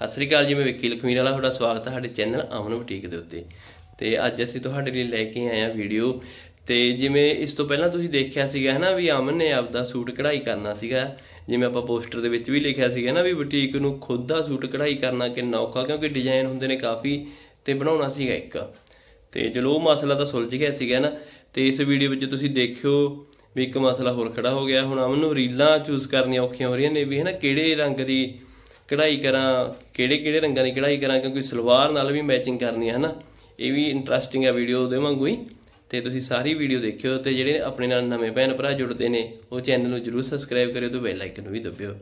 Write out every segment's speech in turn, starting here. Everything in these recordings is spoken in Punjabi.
ਸਤਿ ਸ੍ਰੀ ਅਕਾਲ ਜੀ, ਮੈਂ ਵਿੱਕੀ ਲਖਮੀਰ ਵਾਲਾ, ਤੁਹਾਡਾ ਸਵਾਗਤ ਹੈ ਸਾਡੇ ਚੈਨਲ ਅਮਨ ਬੁਟੀਕ ਦੇ ਉੱਤੇ। ਤੇ ਅੱਜ ਅਸੀਂ ਤੁਹਾਡੇ ਲਈ ਲੈ ਕੇ ਆਏ ਹਾਂ ਵੀਡੀਓ ਤੇ ਜਿਵੇਂ ਇਸ ਤੋਂ ਪਹਿਲਾਂ ਤੁਸੀਂ ਦੇਖਿਆ ਸੀਗਾ ਹੈ ਨਾ ਵੀ ਅਮਨ ਨੇ ਆਪਦਾ ਸੂਟ ਕਢਾਈ ਕਰਨਾ ਸੀਗਾ। ਜਿਵੇਂ ਆਪਾਂ ਪੋਸਟਰ ਦੇ ਵਿੱਚ ਵੀ ਲਿਖਿਆ ਸੀਗਾ ਨਾ ਵੀ ਬੁਟੀਕ ਨੂੰ ਖੁਦ ਦਾ ਸੂਟ ਕਢਾਈ ਕਰਨਾ ਕਿੰਨਾ ਔਖਾ, ਕਿਉਂਕਿ ਡਿਜ਼ਾਈਨ ਹੁੰਦੇ ਨੇ ਕਾਫੀ ਤੇ ਬਣਾਉਣਾ ਸੀਗਾ ਇੱਕ। ਤੇ ਚਲੋ ਉਹ ਮਸਲਾ ਤਾਂ ਸੁਲਝ ਗਿਆ ਸੀਗਾ ਨਾ। ਤੇ ਇਸ ਵੀਡੀਓ ਵਿੱਚ ਤੁਸੀਂ ਦੇਖਿਓ ਵੀ ਇੱਕ ਮਸਲਾ ਹੋਰ ਖੜਾ ਹੋ ਗਿਆ। ਹੁਣ ਅਮਨ ਨੂੰ ਰੀਲਾਂ ਚੂਜ਼ ਕਰਨੀਆਂ ਔਖੀਆਂ ਹੋ ਰਹੀਆਂ ਨੇ ਵੀ ਹੈ ਨਾ, ਕਿਹੜੇ ਰੰਗ ਦੀ ਕਢਾਈ ਕਰਾਂ, ਕਿਹੜੇ ਕਿਹੜੇ ਰੰਗਾਂ ਦੀ ਕਢਾਈ ਕਰਾਂ, ਕਿਉਂਕਿ ਸਲਵਾਰ ਨਾਲ ਵੀ ਮੈਚਿੰਗ ਕਰਨੀ ਹੈ ਨਾ ਇਹ ਵੀ ਇੰਟਰਸਟਿੰਗ ਆ ਵੀਡੀਓ ਉਹਦੇ ਵਾਂਗੂ ਹੀ। ਤੇ ਤੁਸੀਂ ਸਾਰੀ ਵੀਡੀਓ ਦੇਖਿਓ ਤੇ ਜਿਹੜੇ ਆਪਣੇ ਨਾਲ ਨਵੇਂ ਭੈਣ ਭਰਾ ਜੁੜਦੇ ਨੇ, ਉਹ ਚੈਨਲ ਨੂੰ ਜਰੂਰ ਸਬਸਕ੍ਰਾਈਬ ਕਰਿਓ ਤੇ ਬੈਲ ਆਈਕਨ ਨੂੰ ਵੀ ਦਬਿਓ।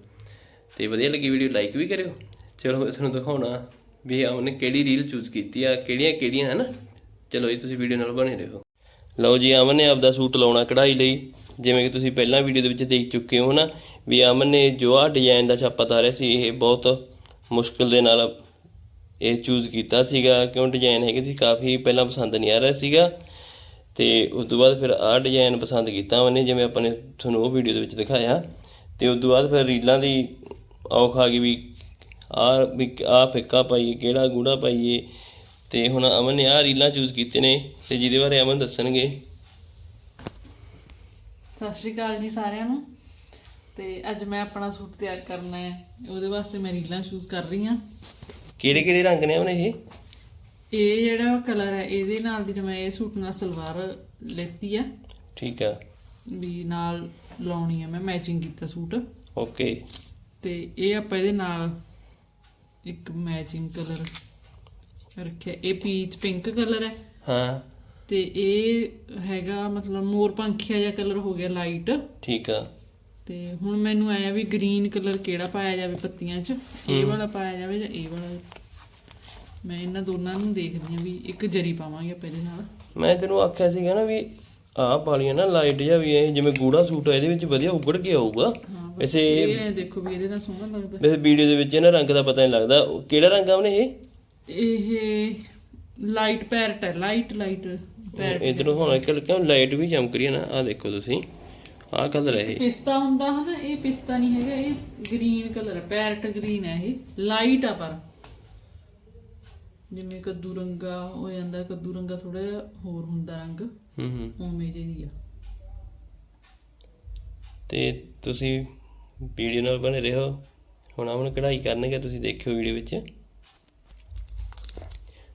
ਤੇ ਵਧੀਆ ਲੱਗੀ ਵੀਡੀਓ ਲਾਈਕ ਵੀ ਕਰਿਓ। ਚਲੋ ਇਸ ਨੂੰ ਦਿਖਾਉਣਾ ਵੀ ਉਹਨੇ ਕਿਹੜੀ ਰੀਲ ਚੂਜ਼ ਕੀਤੀ ਆ, ਕਿਹੜੀਆਂ ਕਿਹੜੀਆਂ ਹੈ ਨਾ ਚਲੋ ਜੀ, ਤੁਸੀਂ ਵੀਡੀਓ ਨਾਲ ਬਣੇ ਰਹੋ। ਲਓ ਜੀ, ਅਮਨ ਨੇ ਆਪਦਾ ਸੂਟ ਲਾਉਣਾ ਕਢਾਈ ਲਈ। ਜਿਵੇਂ ਕਿ ਤੁਸੀਂ ਪਹਿਲਾਂ ਵੀਡੀਓ ਦੇ ਵਿੱਚ ਦੇਖ ਚੁੱਕੇ ਹੋ ਨਾ, ਵੀ ਅਮਨ ਨੇ ਜੋ ਆ ਡਿਜ਼ਾਈਨ ਦਾ ਛਾਪਾ ਤਾਰਿਆ ਸੀ, ਇਹ ਬਹੁਤ ਮੁਸ਼ਕਲ ਦੇ ਨਾਲ ਇਹ ਚੂਜ਼ ਕੀਤਾ ਸੀਗਾ, ਕਿਉਂ ਡਿਜ਼ਾਈਨ ਹੈਗੇ ਸੀ, ਕਾਫੀ ਪਹਿਲਾਂ ਪਸੰਦ ਨਹੀਂ ਆ ਰਿਹਾ ਸੀਗਾ। ਤੇ ਉਸ ਤੋਂ ਬਾਅਦ ਫਿਰ ਆਹ ਡਿਜ਼ਾਈਨ ਪਸੰਦ ਕੀਤਾ ਉਹਨੇ ਜਿਵੇਂ ਆਪਾਂ ਨੇ ਤੁਹਾਨੂੰ ਉਹ ਵੀਡੀਓ ਦੇ ਵਿੱਚ ਦਿਖਾਇਆ। ਤੇ ਉਸ ਤੋਂ ਬਾਅਦ ਫਿਰ ਰੀਲਾਂ ਦੀ ਔਖ ਆ ਗਈ ਵੀ ਆ ਵੀ ਆ ਫਿੱਕਾ ਪਾਈਏ, ਕਿਹੜਾ ਗੂੜਾ ਪਾਈਏ ਤੇ ਹੁਣ ਅਮਨ ਨੇ ਆਹ ਰੀਲਾਂ ਚੂਜ਼ ਕੀਤੇ ਨੇ ਤੇ ਜਿਹਦੇ ਬਾਰੇ ਅਮਨ ਦੱਸਣਗੇ। ਸਤਿ ਸ਼੍ਰੀ ਅਕਾਲ ਜੀ ਸਾਰਿਆਂ ਨੂੰ। ਤੇ ਅੱਜ ਮੈਂ ਆਪਣਾ ਸੂਟ ਤਿਆਰ ਕਰਨਾ ਹੈ। ਉਹਦੇ ਵਾਸਤੇ ਮੈਂ ਰੀਲਾਂ ਚੂਜ਼ ਕਰ ਰਹੀ ਹਾਂ। ਕਿਹੜੇ ਕਿਹੜੇ ਰੰਗ ਨੇ ਅਮਨ ਇਹ? ਇਹ ਜਿਹੜਾ ਕਲਰ ਹੈ ਇਹਦੇ ਨਾਲ ਦੀ ਤਾਂ ਮੈਂ ਇਹ ਸੂਟ ਨਾਲ ਸਲਵਾਰ ਲੈਤੀ ਆ ਠੀਕ ਆ। ਵੀ ਨਾਲ ਲਾਉਣੀ ਆ ਮੈਂ ਮੈਚਿੰਗ ਕੀਤਾ ਸੂਟ। ਓਕੇ ਤੇ ਇਹ ਆਪਾਂ ਇਹਦੇ ਨਾਲ ਇੱਕ ਮੈਚਿੰਗ ਕਲਰ ਰੱਖਿਆ। ਇਹ ਪੀਚ ਪਿੰਕ ਕਲਰ ਹੈ। ਹਾਂ। ਤੇ ਇਹ ਹੈਗਾ ਮਤਲਬ ਮੋਰ ਪੰਖੀਆ ਜਿਹਾ ਕਲਰ ਹੋ ਗਿਆ ਲਾਈਟ ਠੀਕ ਆ। ਤੇ ਹੁਣ ਮੈਨੂੰ ਆਇਆ ਵੀ ਗ੍ਰੀਨ ਕਲਰ ਕਿਹੜਾ ਪਾਇਆ ਜਾਵੇ ਪੱਤੀਆਂ 'ਚ? ਇਹ ਵਾਲਾ ਪਾਇਆ ਜਾਵੇ ਜਾਂ ਇਹ ਵਾਲਾ? ਮੈਂ ਇਹਨਾਂ ਦੋਨਾਂ ਨੂੰ ਦੇਖਦੀ ਆ ਵੀ ਇੱਕ ਜਰੀ ਪਾਵਾਂਗੇ ਆਪਾਂ ਇਹਦੇ ਨਾਲ। ਮੈਂ ਤੈਨੂੰ ਆਖਿਆ ਸੀਗਾ ਨਾ ਵੀ ਆਹ ਪਾਲੀਆਂ ਨਾ ਲਾਈਟ ਜਿਹਾ ਵੀ ਇਹ ਜਿਵੇਂ ਗੂੜਾ ਸੂਟ ਆ ਇਹਦੇ ਵਿੱਚ ਵਧੀਆ ਉੱਗੜ ਕੇ ਆਊਗਾ। ਵੈਸੇ ਇਹ ਦੇਖੋ ਵੀ ਇਹਦੇ ਨਾਲ ਸੋਹਣਾ ਲੱਗਦਾ। ਵੈਸੇ ਵੀਡੀਓ ਦੇ ਵਿੱਚ ਇਹਨਾਂ ਰੰਗ ਦਾ ਪਤਾ ਨਹੀਂ ਲੱਗਦਾ। ਕਿਹੜਾ ਰੰਗ ਆ ਉਹਨੇ ਇਹ? ਇਹ ਲਾਈਟ ਪੈਰਟ ਹੈ ਲਾਈਟ ਲਾਈਟ ਪੈਰਟ ਇਧਰੋਂ ਹੁਣ ਕਿ ਕਿਉਂ ਲਾਈਟ ਵੀ ਚਮਕ ਰਹੀ ਹੈ ਨਾ ਆਹ ਦੇਖੋ ਤੁਸੀਂ ਆਹ ਕਲਰ ਹੈ ਇਹ। ਪਿਸਤਾ ਹੁੰਦਾ ਹਨਾ ਇਹ ਪਿਸਤਾ ਨਹੀਂ ਹੈਗਾ ਇਹ ਗ੍ਰੀਨ ਕਲਰ ਹੈ ਪੈਰਟ ਗ੍ਰੀਨ ਹੈ ਇਹ ਲਾਈਟ ਆ ਪਰ। ਜਿਵੇਂ ਕੱਦੂ ਰੰਗਾ ਹੋ ਜਾਂਦਾ ਕੱਦੂ ਰੰਗਾ ਥੋੜਾ ਜਿਹਾ ਹੋਰ ਹੁੰਦਾ ਰੰਗ ਹੂੰ ਹੂੰ। ਉਵੇਂ ਜਿਹੀ ਆ। ਤੇ ਤੁਸੀਂ ਵੀਡੀਓ ਨਾਲ ਬਣੇ ਰਹੋ। ਹੁਣ ਆਮਨ ਕਢਾਈ ਕਰਨਗੇ ਤੁਸੀਂ ਦੇਖਿਓ ਵੀਡੀਓ ਵਿੱਚ।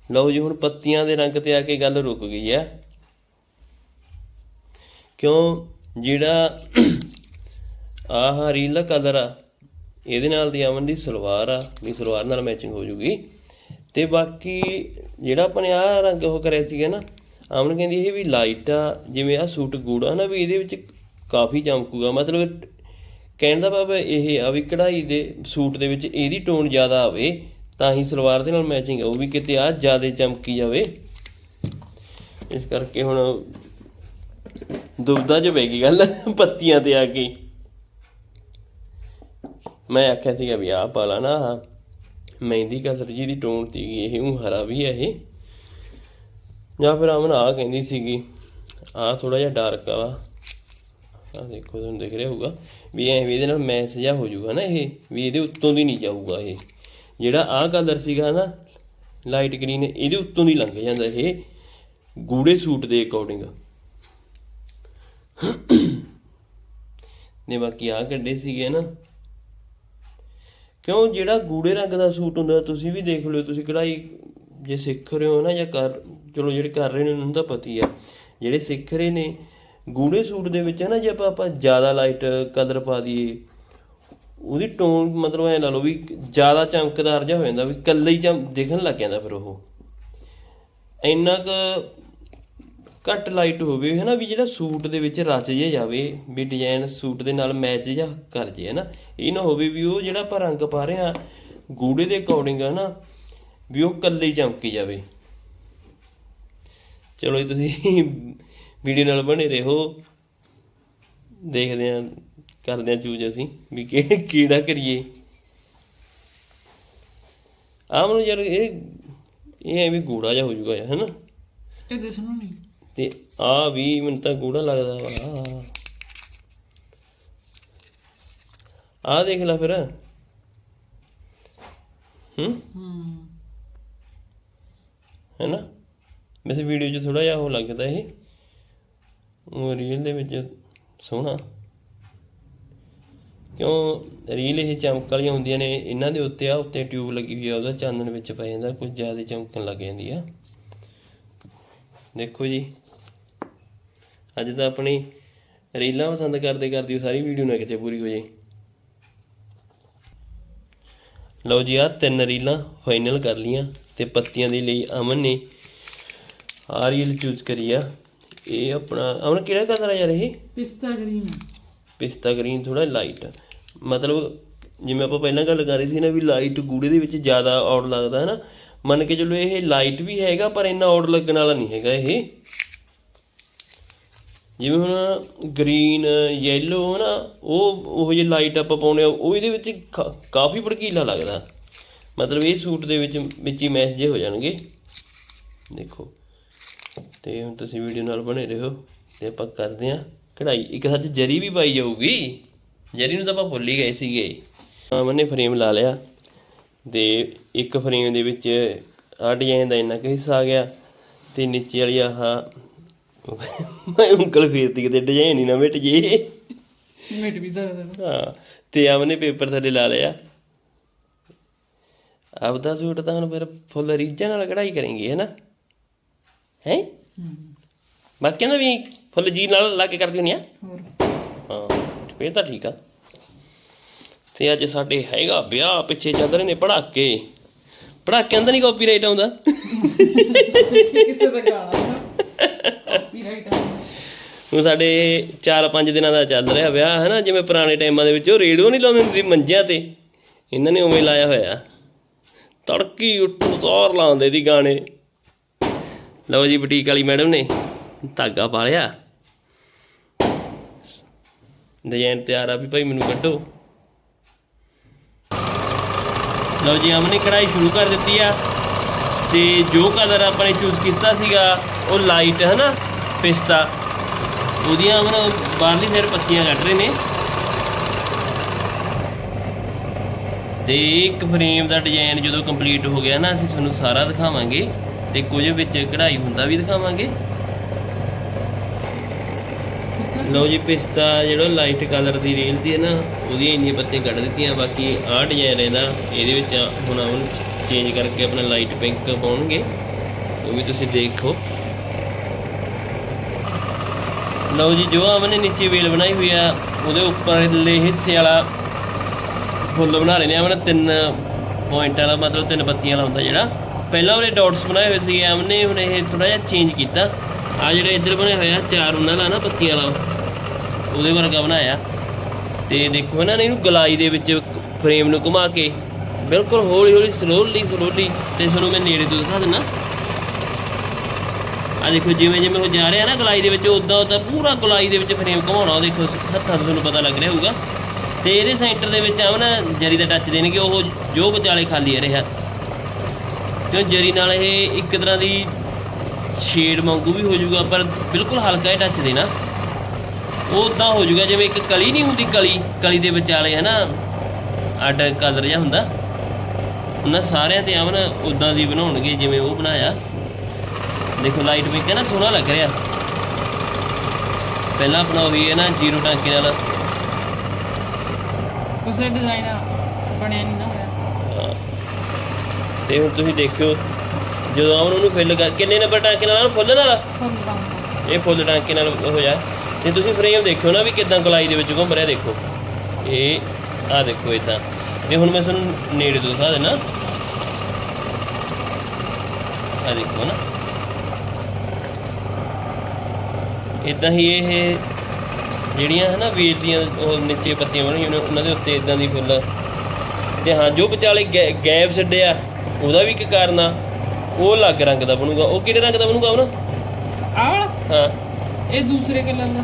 ਲਓ ਜੀ, ਹੁਣ ਪੱਤੀਆਂ ਦੇ ਰੰਗ ਤੇ ਆ ਕੇ ਗੱਲ ਰੁਕ ਗਈ ਆ ਕਿਉਂ? ਜਿਹੜਾ ਆਹ ਰੀਲਾ ਕਲਰ ਆ, ਇਹਦੇ ਨਾਲ ਦੀ ਅਮਨ ਦੀ ਸਲਵਾਰ ਆ, ਵੀ ਸਲਵਾਰ ਨਾਲ ਮੈਚਿੰਗ ਹੋ ਜੂਗੀ। ਤੇ ਬਾਕੀ ਜਿਹੜਾ ਆਪਣੇ ਆਹ ਰੰਗ ਉਹ ਕਰਿਆ ਸੀਗਾ ਨਾ, ਅਮਨ ਕਹਿੰਦੀ ਇਹ ਵੀ ਲਾਈਟ ਆ, ਜਿਵੇਂ ਆ ਸੂਟ ਗੂੜਾ ਨਾ ਵੀ ਇਹਦੇ ਵਿੱਚ ਕਾਫੀ ਚਮਕੂਗਾ। ਮਤਲਬ ਕਹਿਣ ਦਾ ਭਾਵ ਇਹ ਆ ਵੀ ਕਢਾਈ ਦੇ ਸੂਟ ਦੇ ਵਿੱਚ ਇਹਦੀ ਟੋਨ ਜ਼ਿਆਦਾ ਆਵੇ ਤਾਂ ਹੀ ਸਲਵਾਰ ਦੇ ਨਾਲ ਮੈਚਿੰਗ ਆਊ ਵੀ ਕਿਤੇ ਆ, ਜ਼ਿਆਦਾ ਚਮਕੀ ਜਾਵੇ। ਇਸ ਕਰਕੇ ਹੁਣ ਦੁਬਦਾ ਚ ਪੈ ਗੱਲ, ਪੱਤੀਆਂ ਤੇ ਆ ਕੇ। ਮੈਂ ਆਖਿਆ ਸੀਗਾ ਵੀ ਆਹ ਪਾ ਲਾ ਨਾ, ਆਹ ਮਹਿੰਦੀ ਕਸਰ ਜੀ ਦੀ ਟੋਨ ਸੀਗੀ, ਇਹ ਉਹ ਹਰਾ ਵੀ ਹੈ ਇਹ। ਜਾਂ ਫਿਰ ਅਮਨ ਆ ਕਹਿੰਦੀ ਸੀਗੀ ਆ ਥੋੜਾ ਜਿਹਾ ਡਾਰਕ ਆ ਵਾ। ਆ ਦੇਖੋ, ਤੁਹਾਨੂੰ ਦਿਖ ਰਿਹਾ ਹੋਊਗਾ। ਵੀ ਐ ਇਹਦੇ ਨਾਲ ਮੈਚ ਜਿਹਾ ਹੋ ਜਾਊਗਾ ਨਾ ਇਹ, ਵੀ ਇਹਦੇ ਉੱਤੋਂ ਦੀ ਨਹੀਂ ਜਾਊਗਾ ਇਹ। ਜਿਹੜਾ ਆਹ ਕਲਰ ਸੀਗਾ ਨਾ ਲਾਈਟ ਗ੍ਰੀਨ ਇਹਦੇ ਉੱਤੋਂ ਦੀ ਲੰਘ ਜਾਂਦਾ ਇਹ ਗੂੜੇ ਸੂਟ ਦੇ ਅਕੋਰਡਿੰਗ ਨੇ ਬਾਕੀ ਆ ਕੱਢੇ ਸੀਗੇ ਨਾ। ਕਿਉਂ? ਜਿਹੜਾ ਗੂੜੇ ਰੰਗ ਦਾ ਸੂਟ ਹੁੰਦਾ, ਤੁਸੀਂ ਵੀ ਦੇਖ ਲਿਓ, ਤੁਸੀਂ ਕਢਾਈ ਜੇ ਸਿੱਖ ਰਹੇ ਹੋ ਨਾ ਜਾਂ ਕਰ, ਚਲੋ ਜਿਹੜੇ ਕਰ ਰਹੇ ਨੇ, ਉਹਨਾਂ ਨੂੰ ਤਾਂ ਪਤਾ ਆ ਜਿਹੜੇ ਸਿੱਖ ਰਹੇ ਨੇ, ਗੂੜੇ ਸੂਟ ਦੇ ਵਿੱਚ ਹੈ ਨਾ ਜੇ ਆਪਾਂ ਆਪਾਂ ਜ਼ਿਆਦਾ ਲਾਈਟ ਕਲਰ ਪਾ ਦਈਏ ਉਹਦੀ ਟੋਨ ਮਤਲਬ ਐ ਲਾ ਲਓ ਵੀ ਜ਼ਿਆਦਾ ਚਮਕਦਾਰ ਜਿਹਾ ਹੋ ਜਾਂਦਾ, ਵੀ ਕੱਲੇ ਹੀ ਚਮ, ਦਿਖਣ ਲੱਗ ਜਾਂਦਾ ਫਿਰ ਉਹ। ਇੰਨਾ ਕੁ ਘੱਟ ਲਾਈਟ ਹੋਵੇ ਹੈ ਨਾ ਵੀ ਜਿਹੜਾ ਸੂਟ ਦੇ ਵਿੱਚ ਰਚ ਜੇ ਜਾਵੇ, ਵੀ ਡਿਜ਼ਾਈਨ ਸੂਟ ਦੇ ਨਾਲ ਮੈਚ ਜਿਹਾ ਕਰ ਜੇ ਹੈ ਨਾ ਇਹ ਨਾ ਹੋਵੇ ਵੀ ਉਹ ਜਿਹੜਾ ਆਪਾਂ ਰੰਗ ਪਾ ਰਹੇ ਆ ਗੂੜੇ ਦੇ ਅਕੋਰਡਿੰਗ ਹੈ ਨਾ ਵੀ ਉਹ ਕੱਲੇ ਹੀ ਚਮਕੀ ਜਾਵੇ। ਚਲੋ ਜੀ, ਤੁਸੀਂ ਵੀਡੀਓ ਨਾਲ ਬਣੇ ਰਹੋ। ਦੇਖਦੇ ਆਂ ਕਰਦੇ ਆਂ ਚੂਜ਼ ਅਸੀਂ ਵੀ ਕਿ ਕਿਹੜਾ ਕਰੀਏ। ਆਮ ਨੂੰ ਯਾਰ ਇਹ ਇਹ ਐਵੇਂ ਗੂੜਾ ਜਿਹਾ ਹੋ ਜਾਊਗਾ ਯਾਰ ਹੈਨਾ? ਇਹ ਦਿਸਣੋਂ ਨਹੀਂ। ਤੇ ਆ ਵੀ ਮੈਨੂੰ ਤਾਂ ਗੂੜਾ ਲੱਗਦਾ ਵਾ। ਆ ਦੇਖ ਲੈ ਫਿਰ। ਹੂੰ? ਹੂੰ। ਹੈਨਾ? ਵੈਸੇ ਵੀਡੀਓ 'ਚ ਥੋੜਾ ਜਿਹਾ ਉਹ ਲੱਗਦਾ ਇਹ। ਉਹ ਰੀਲ ਦੇ ਵਿੱਚ ਸੋਹਣਾ। ਕਿਉਂ ਰੀਲ ਇਹ ਚਮਕ ਵਾਲੀਆਂ ਹੁੰਦੀਆਂ ਨੇ ਇਹਨਾਂ ਦੇ ਉੱਤੇ ਆ ਉੱਤੇ ਟਿਊਬ ਲੱਗੀ ਹੋਈ ਆ ਉਹਦਾ ਚਾਨਣ ਵਿੱਚ ਪੈ ਜਾਂਦਾ ਕੁਝ ਜ਼ਿਆਦਾ ਚਮਕਣ ਲੱਗ ਜਾਂਦੀ ਆ। ਦੇਖੋ ਜੀ ਅੱਜ ਤਾਂ ਆਪਣੀ ਰੀਲਾਂ ਪਸੰਦ ਕਰਦੇ ਕਰਦੇ ਸਾਰੀ ਵੀਡੀਓ ਨਾ ਕਿਤੇ ਪੂਰੀ ਹੋ ਜਾਏ। ਲਓ ਜੀ ਆ ਤਿੰਨ ਰੀਲਾਂ ਫਾਈਨਲ ਕਰ ਲੀਆਂ ਤੇ ਪੱਤੀਆਂ ਦੇ ਲਈ ਅਮਨ ਨੇ ਆ ਰੀਲ ਚੂਜ਼ ਕਰੀ ਆ। ਇਹ ਆਪਣਾ ਅਮਨ ਕਿਹੜਾ ਕਲਰ ਆ ਯਾਰ ਇਹ? ਪਿਸਤਾ ਗ੍ਰੀਨ ਪਿਸਤਾ ਗ੍ਰੀਨ ਥੋੜਾ ਲਾਈਟ ਮਤਲਬ ਜਿਵੇਂ ਆਪਾਂ ਪਹਿਲਾਂ ਗੱਲ ਕਰ ਰਹੇ ਸੀ ਨਾ ਵੀ ਲਾਈਟ ਗੂੜੇ ਦੇ ਵਿੱਚ ਜ਼ਿਆਦਾ ਆਊਟ ਲੱਗਦਾ ਹੈ ਨਾ, ਮੰਨ ਕੇ ਚਲੋ ਇਹ ਲਾਈਟ ਵੀ ਹੈਗਾ ਪਰ ਇੰਨਾ ਆਊਟ ਲੱਗਣ ਵਾਲਾ ਨਹੀਂ ਹੈਗਾ ਇਹ। ਜਿਵੇਂ ਹੁਣ ਗ੍ਰੀਨ ਯੈਲੋ ਨਾ, ਉਹ ਉਹ ਜਿਹੀ ਲਾਈਟ ਆਪਾਂ ਪਾਉਨੇ ਆ ਉਹ ਇਹਦੇ ਵਿੱਚ ਕਾ- ਕਾਫੀ ਭੜਕੀਲਾ ਲੱਗਦਾ। ਮਤਲਬ ਇਹ ਸੂਟ ਦੇ ਵਿੱਚ ਵਿੱਚ ਹੀ ਮੈਚ ਜੇ ਹੋ ਜਾਣਗੇ। ਦੇਖੋ। ਤੇ ਹੁਣ ਤੁਸੀਂ ਵੀਡੀਓ ਨਾਲ ਬਣੇ ਰਹੋ, ਤੇ ਆਪਾਂ ਕਰਦੇ ਆ ਕਢਾਈ। ਇੱਕ ਸੱਚ ਜਰੀ ਵੀ ਪਾਈ ਜਾਊਗੀ। ਜਰੀ ਨੂੰ ਤਾਂ ਆਪਾਂ ਭੁੱਲ ਹੀ ਗਏ ਸੀਗੇ। ਮੈਨੇ ਫਰੇਮ ਲਾ ਲਿਆ ਤੇ ਇੱਕ ਫਰੇਮ ਦੇ ਵਿੱਚ ਆ ਡਿਜ਼ਾਈਨ ਦਾ ਇੰਨਾ ਕੁ ਹਿੱਸਾ ਆ ਗਿਆ ਤੇ ਨੀਚੇ ਵਾਲੀ ਆਹ ਮੈਂ ਉਂਗਲ ਫੇਰਤੀ ਕਿਤੇ ਡਿਜ਼ਾਈਨ ਹੀ ਨਾ ਮਿਟ ਜੇ। ਮਿਟ ਵੀ ਸਕਦਾ। ਹਾਂ ਤੇ ਆਮਨੇ ਪੇਪਰ ਥੱਲੇ ਲਾ ਲਿਆ। ਆਪਦਾ ਸੂਟ ਤਾਂ ਹੁਣ ਫਿਰ ਫੁੱਲ ਰੀਝਾਂ ਨਾਲ ਕਢਾਈ ਕਰਾਂਗੇ ਹੈ? ਨਾ ਹੈ। ਬਾਕੀਆਂ ਦਾ ਵੀ ਫੁੱਲ ਜੀ ਨਾਲ ਲਾ ਕੇ ਕਰਦੀ ਹੁੰਦੀ ਆ? ਹੋਰ। ਫੇਰ ਤਾਂ ਠੀਕ ਆ। ਤੇ ਅੱਜ ਸਾਡੇ ਹੈਗਾ ਵਿਆਹ ਪਿੱਛੇ ਚੱਲ ਰਹੇ ਨੇ ਪੜਾਕੇ। ਪੜਾਕਿਆਂ ਦਾ ਨਹੀਂ ਕਾਪੀਰਾਈਟ ਆਉਂਦਾ। ਕਿਸੇ ਦਾ ਗਾਣਾ ਕਾਪੀਰਾਈਟ ਆ। ਹੁਣ ਸਾਡੇ 4-5 ਦਿਨਾਂ ਦਾ ਚੱਲ ਰਿਹਾ ਵਿਆਹ ਹੈ ਨਾ ਜਿਵੇਂ ਪੁਰਾਣੇ ਟਾਈਮਾਂ ਦੇ ਵਿੱਚ ਉਹ ਰੇਡੀਓ ਨਹੀਂ ਲਾਉਂਦੇ ਹੁੰਦੇ ਸੀ ਮੰਜਿਆਂ ਤੇ। ਇਹਨਾਂ ਨੇ ਉਵੇਂ ਲਾਇਆ ਹੋਇਆ। ਤੜਕੀ ਉੱਠੋ ਤੌਰ ਲਾਉਂਦੇ ਦੀ ਗਾਣੇ। ਲਓ ਜੀ ਬੁਟੀਕ ਵਾਲੀ ਮੈਡਮ ਨੇ ਧਾਗਾ ਪਾ ਲਿਆ। ਡਿਜ਼ਾਈਨ ਤਿਆਰ ਆ ਵੀ ਭਾਈ ਮੈਨੂੰ ਕੱਢੋ। ਲਓ ਜੀ, ਅਮਨ ਕਢਾਈ ਸ਼ੁਰੂ ਕਰ ਦਿੱਤੀ ਆ। ਤੇ ਜੋ ਕਲਰ ਆਪਾਂ ਨੇ ਚੂਜ਼ ਕੀਤਾ ਸੀਗਾ, ਉਹ ਲਾਈਟ ਹੈ ਨਾ ਪਿਸਤਾ। ਉਹਦੀਆਂ ਅਮਨ ਬਾਹਰਲੀ ਫਿਰ ਪੱਤੀਆਂ ਕੱਢ ਰਹੇ ਨੇ। ਤੇ ਇੱਕ ਫਰੇਮ ਦਾ ਡਿਜ਼ਾਈਨ ਜਦੋਂ ਕੰਪਲੀਟ ਹੋ ਗਿਆ ਨਾ, ਅਸੀਂ ਤੁਹਾਨੂੰ ਸਾਰਾ ਦਿਖਾਵਾਂਗੇ। ਤੇ ਕੁਝ ਵਿੱਚ ਕਢਾਈ ਹੁੰਦਾ ਵੀ ਦਿਖਾਵਾਂਗੇ। ਲਓ ਜੀ, ਪਿਸਤਾ ਜਿਹੜਾ ਲਾਈਟ ਕਲਰ ਦੀ ਰੇਲ ਦੀ ਹੈ ਨਾ, ਉਹਦੀਆਂ ਇੰਨੀਆਂ ਪੱਤੀਆਂ ਕੱਢ ਦਿੱਤੀਆਂ, ਬਾਕੀ ਆਹ ਡਿਜ਼ਾਈਨ ਇਹਦਾ, ਇਹਦੇ ਵਿੱਚ ਹੁਣ ਉਹਨੂੰ ਚੇਂਜ ਕਰਕੇ ਆਪਣਾ ਲਾਈਟ ਪਿੰਕ ਪਾਉਣਗੇ, ਉਹ ਵੀ ਤੁਸੀਂ ਦੇਖੋ। ਲਓ ਜੀ, ਜੋ ਆਮਨੇ ਨੀਚੇ ਵੇਲ ਬਣਾਈ ਹੋਈ ਆ, ਉਹਦੇ ਉੱਪਰਲੇ ਹਿੱਸੇ ਵਾਲਾ ਫੁੱਲ ਬਣਾ ਲੈਣੇ ਆਮਨੇ ਤਿੰਨ ਪੁਆਇੰਟ ਵਾਲਾ, ਮਤਲਬ ਤਿੰਨ ਪੱਤੀਆਂ ਵਾਲਾ ਹੁੰਦਾ ਜਿਹੜਾ। ਪਹਿਲਾਂ ਉਹਨੇ ਡਾਟਸ ਬਣਾਏ ਹੋਏ ਸੀਗੇ ਆਮਨੇ ਹੁਣ ਇਹ ਥੋੜਾ ਜਿਹਾ ਚੇਂਜ ਕੀਤਾ। ਆ ਜਿਹੜਾ ਇੱਧਰ ਬਣਿਆ ਹੋਇਆ, ਚਾਰ ਉਹਨਾਂ ਦਾ ਨਾ ਪੱਤੀਆਂ ਵਾਲਾ ਉਹਦੇ ਵਰਗਾ ਬਣਾਇਆ। ਤੇ ਦੇਖੋ ਇਹਨਾਂ ਨੇ, ਇਹਨੂੰ ਗਲਾਈ ਦੇ ਵਿੱਚ ਫਰੇਮ ਨੂੰ ਘੁਮਾ ਕੇ, ਬਿਲਕੁਲ ਹੌਲੀ ਹੌਲੀ ਸਲੋਲੀ ਸਲੋਲੀ ਤੇ ਤੁਹਾਨੂੰ ਮੈਂ ਨੇੜੇ ਤੋਂ ਦਿਖਾ ਦਿੰਦਾ ਆ ਦੇਖੋ, ਜਿਵੇਂ ਜਿਵੇਂ ਉਹ ਜਾ ਰਿਹਾ ਨਾ ਗਲਾਈ ਦੇ ਵਿੱਚ ਉਦਾਂ ਉਦਾਂ ਪੂਰਾ ਗਲਾਈ ਦੇ ਵਿੱਚ ਫਰੇਮ ਘੁਮਾਉਣਾ, ਉਹ ਦੇਖੋ, ਹੱਥਾਂ ਤੋਂ ਤੁਹਾਨੂੰ ਪਤਾ ਲੱਗ ਰਿਹਾ ਹੋਊਗਾ। ਤੇ ਇਹਦੇ ਸੈਂਟਰ ਦੇ ਵਿੱਚ ਆਵਨ ਜਰੀ ਦਾ ਟੱਚ ਦੇਣਗੇ, ਉਹ ਜੋ ਵਿਚਾਲੇ ਖਾਲੀ ਆ ਰਿਹਾ। ਕਿਉਂ ਜਰੀ ਨਾਲ ਇਹ ਇੱਕ ਤਰ੍ਹਾਂ ਦੀ ਸ਼ੇਡ ਵਾਂਗੂ ਵੀ ਹੋ ਜਾਊਗਾ ਪਰ ਬਿਲਕੁਲ ਹਲਕਾ ਜਿਹਾ ਟੱਚ ਦੇਣਾ। ਉਹ ਉਦਾਂ ਹੋ ਜਾਊਗਾ ਜਿਵੇਂ ਇੱਕ ਕਲੀ ਨਹੀਂ ਹੁੰਦੀ ਕਲੀ ਕਲੀ ਦੇ ਵਿਚਾਲੇ ਹੈ ਨਾ ਅੱਡ ਕਲਰ ਜਿਹਾ ਹੁੰਦਾ। ਉਹਨਾਂ ਸਾਰਿਆਂ ਤੇ ਆਵਨ ਉਦਾਂ ਦੀ ਬਣਾਉਣਗੇ ਜਿਵੇਂ ਉਹ ਬਣਾਇਆ। ਦੇਖੋ ਲਾਈਟ ਵੀ ਨਾ ਸੋਹਣਾ ਲੱਗ ਰਿਹਾ। ਪਹਿਲਾਂ ਆਪਣਾ ਉਹੀ ਹੈ ਨਾ ਜ਼ੀਰੋ ਟਾਂਕੇ ਨਾਲ। ਉਸੇ ਡਿਜ਼ਾਈਨ ਬਣਿਆ ਨਹੀਂ ਨਾ ਹੋਇਆ। ਤੇ ਹੁਣ ਤੁਸੀਂ ਦੇਖਿਓ ਜਦੋਂ ਆਉਣ ਉਹਨੂੰ ਫਿੱਲ ਕਰ ਕਿੰਨੇ ਨੰਬਰ ਟਾਂਕੇ ਨਾਲ ਆਉਣ ਫੁੱਲ ਨਾਲ? ਇਹ ਫੁੱਲ ਟਾਂਕੇ ਨਾਲ ਹੋ ਜਾ ਤੇ ਤੁਸੀਂ ਫਰੇਮ ਦੇਖਿਓ ਨਾ ਵੀ ਕਿਦਾਂ ਗਲਾਈ ਦੇ ਵਿੱਚ ਘੁੰਮ ਰਿਹਾ ਦੇਖੋ। ਇਹ ਆ ਦੇਖੋ ਇਦਾਂ। ਤੇ ਹੁਣ ਮੈਂ ਤੁਹਾਨੂੰ ਨੇੜੇ ਤੋਂ ਦਿਖਾ ਦੇਣਾ ਆ ਦੇਖੋ ਨਾ। ਇਦਾਂ ਹੀ ਇਹ ਜਿਹੜੀਆਂ ਹਨਾ ਵੇਲ ਦੀਆਂ ਉਹ ਨੀਚੇ ਪੱਤੀਆਂ ਬਣੀਆਂ ਨੇ ਉਹਨਾਂ ਦੇ ਉੱਤੇ ਇਦਾਂ ਦੀ ਫੁੱਲ ਤੇ ਹਾਂ ਜੋ ਵਿਚਾਲੇ ਗੈ- ਗੈਪ ਛੱਡਿਆ ਉਹਦਾ ਵੀ ਇੱਕ ਕਾਰਨ ਆ। ਉਹ ਅਲੱਗ ਰੰਗ ਦਾ ਬਣੂਗਾ। ਉਹ ਕਿਹੜੇ ਰੰਗ ਦਾ ਬਣੂਗਾ ਉਹਨਾਂ ਆਹ ਵਾਲਾ ਹਾਂ। ਇਹ ਦੂਸਰੇ ਕਲਰ ਦਾ।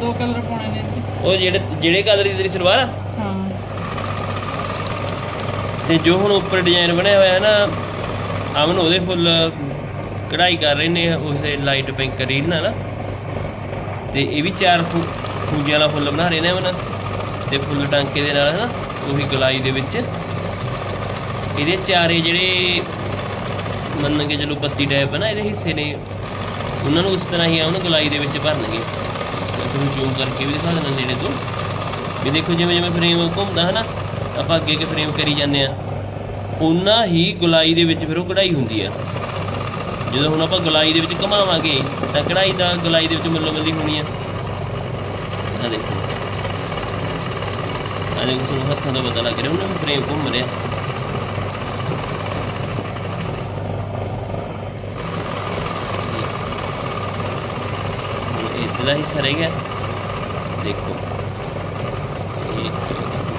ਦੋ ਕਲਰ ਪਾਉਣੇ ਨੇ ਇਹਦੇ। ਉਹ ਜਿਹੜੇ ਜਿਹੜੇ ਕਲਰ ਦੀ ਤੇਰੀ ਸਲਵਾਰ ਆ? ਹਾਂ। ਤੇ ਜੋ ਹੁਣ ਉੱਪਰ ਡਿਜ਼ਾਈਨ ਬਣਿਆ ਹੋਇਆ ਹੈ ਨਾ ਅਮਨ ਉਹਦੇ ਫੁੱਲ ਕਢਾਈ ਕਰ ਰਹੇ ਨੇ ਉਸੇ ਲਾਈਟ ਪਿੰਕ ਰੀਲ ਨਾਲ। ਤੇ ਇਹ ਵੀ ਚਾਰ ਫੁ- ਫੂਜਿਆਂ ਵਾਲਾ ਫੁੱਲ ਬਣਾ ਰਹੇ ਨੇ ਅਮਨ। ਤੇ ਫੁੱਲ ਟਾਂਕੇ ਦੇ ਨਾਲ ਹਨਾ ਉਹੀ ਗਲਾਈ ਦੇ ਵਿੱਚ। ਇਹਦੇ ਚਾਰੇ ਜਿਹੜੇ ਮੰਨ ਕੇ ਚਲੋ ਪੱਤੀ ਟਾਈਪ ਹੈ ਨਾ, ਇਹਦੇ ਹਿੱਸੇ ਨੇ। ਉਹਨਾਂ ਨੂੰ ਉਸ ਤਰ੍ਹਾਂ ਹੀ ਉਹਨੂੰ ਗੁਲਾਈ ਦੇ ਵਿੱਚ ਭਰਨਗੇ। ਮੈਂ ਤੁਹਾਨੂੰ ਜ਼ੂਮ ਕਰਕੇ ਵੀ ਦਿਖਾ ਦਿੰਦਾ ਨੇੜੇ ਤੋਂ। ਵੀ ਦੇਖੋ ਜਿਵੇਂ ਜਿਵੇਂ ਫਰੇਮ ਘੁੰਮਦਾ ਹੈ ਨਾ, ਆਪਾਂ ਅੱਗੇ ਅੱਗੇ ਫਰੇਮ ਕਰੀ ਜਾਂਦੇ ਆ ਉਨਾ ਹੀ ਗੁਲਾਈ ਦੇ ਵਿੱਚ ਫਿਰ ਉਹ ਕਢਾਈ ਹੁੰਦੀ ਆ। ਜਦੋਂ ਹੁਣ ਆਪਾਂ ਗੁਲਾਈ ਦੇ ਵਿੱਚ ਘੁਮਾਵਾਂਗੇ, ਤਾਂ ਕਢਾਈ ਤਾਂ ਗੁਲਾਈ ਦੇ ਵਿੱਚ ਮੱਲੋ ਮੱਲੀ ਹੋਣੀ ਆ। ਆ ਦੇਖੋ। ਆ ਦੇਖੋ ਹੱਥਾਂ ਦਾ ਪਤਾ ਲੱਗ ਰਿਹਾ, ਉਹਨਾਂ ਨੂੰ ਫਰੇਮ ਘੁੰਮ ਰਿਹਾ। ਇਹ ਇਤਨਾ ਰਹਿ ਗਿਆ। ਦੇਖੋ।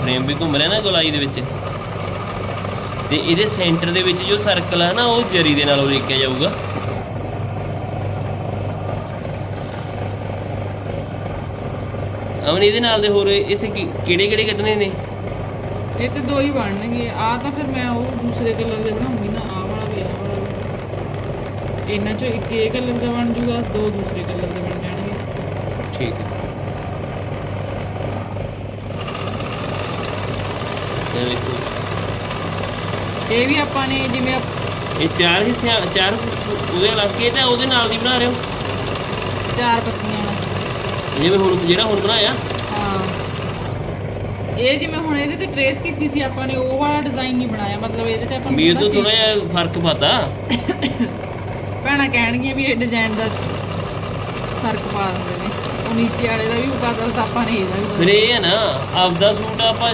ਫਰੇਮ ਵੀ ਘੁੰਮ ਰਿਹਾ ਨਾ ਗੁਲਾਈ ਦੇ ਵਿੱਚ। ਤੇ ਇਹਦੇ ਸੈਂਟਰ ਦੇ ਵਿੱਚ ਜੋ ਸਰਕਲ ਹੈ ਨਾ, ਉਹ ਜਰੀ ਦੇ ਨਾਲ ਉਲੀਕਿਆ ਜਾਊਗਾ। ਅਮਨ, ਇਹਦੇ ਨਾਲ ਦੇ ਹੋਰ ਇੱਥੇ ਕਿਹੜੇ ਕਿਹੜੇ ਕੱਢਣੇ ਨੇ? ਇਹ ਤੇ ਦੋ ਹੀ ਬਣਨਗੇ। ਆ ਤਾਂ ਫਿਰ ਮੈਂ ਉਹ ਦੂਸਰੇ ਕਲਰ ਦੇ ਬਣਾਉਂਗੀ ਨਾ ਆ ਵਾਲਾ ਵੀ ਆਹ ਵਾਲਾ ਵੀ। ਇਹਨਾਂ ਚੋਂ ਇੱਕ ਇਹ ਕਲਰ ਦਾ ਬਣ ਜੂਗਾ, ਦੋ ਦੂਸਰੇ ਕਲਰ ਠੀਕ ਹੈ। ਇਹ ਵੀ ਆਪਾਂ ਨੇ ਜਿਵੇਂ ਇਹ ਚਾਰ ਹਿੱਸਿਆਂ ਚਾਰ ਉਹਦੇ ਲੱਗ ਕੇ ਤਾਂ ਉਹਦੇ ਨਾਲ ਦੀ ਬਣਾ ਰਹੇ ਹੋ? ਚਾਰ ਪੱਤੀਆਂ ਜਿਵੇਂ ਹੁਣ ਜਿਹੜਾ ਹੁਣ ਬਣਾਇਆ। ਹਾਂ। ਇਹ ਜਿਵੇਂ ਹੁਣ ਇਹਦੇ ਤੇ ਟਰੇਸ ਕੀਤੀ ਸੀ ਆਪਾਂ ਨੇ ਉਹ ਵਾਲਾ ਡਿਜ਼ਾਈਨ ਨਹੀਂ ਬਣਾਇਆ। ਮਤਲਬ ਇਹਦੇ ਤੇ ਆਪਾਂ ਨੂੰ ਮੇਰੇ ਤੋਂ ਥੋੜਾ ਜਿਹਾ ਫ਼ਰਕ ਪਤਾ। ਭੈਣਾਂ ਕਹਿਣਗੀਆਂ ਵੀ ਇਹ ਡਿਜ਼ਾਈਨ ਦਾ ਫ਼ਰਕ ਪਾ ਦਿੰਦੇ ਨੀਚੇ ਵਾਲੇ ਦਾ ਵੀ ਪਤਾ ਤਾਂ ਆਪਾਂ ਨੇ ਇਹਦਾ ਵੀ ਫਿਰ ਇਹ ਹੈ ਨਾ ਆਪਦਾ ਸੂਟ ਆਪਾਂ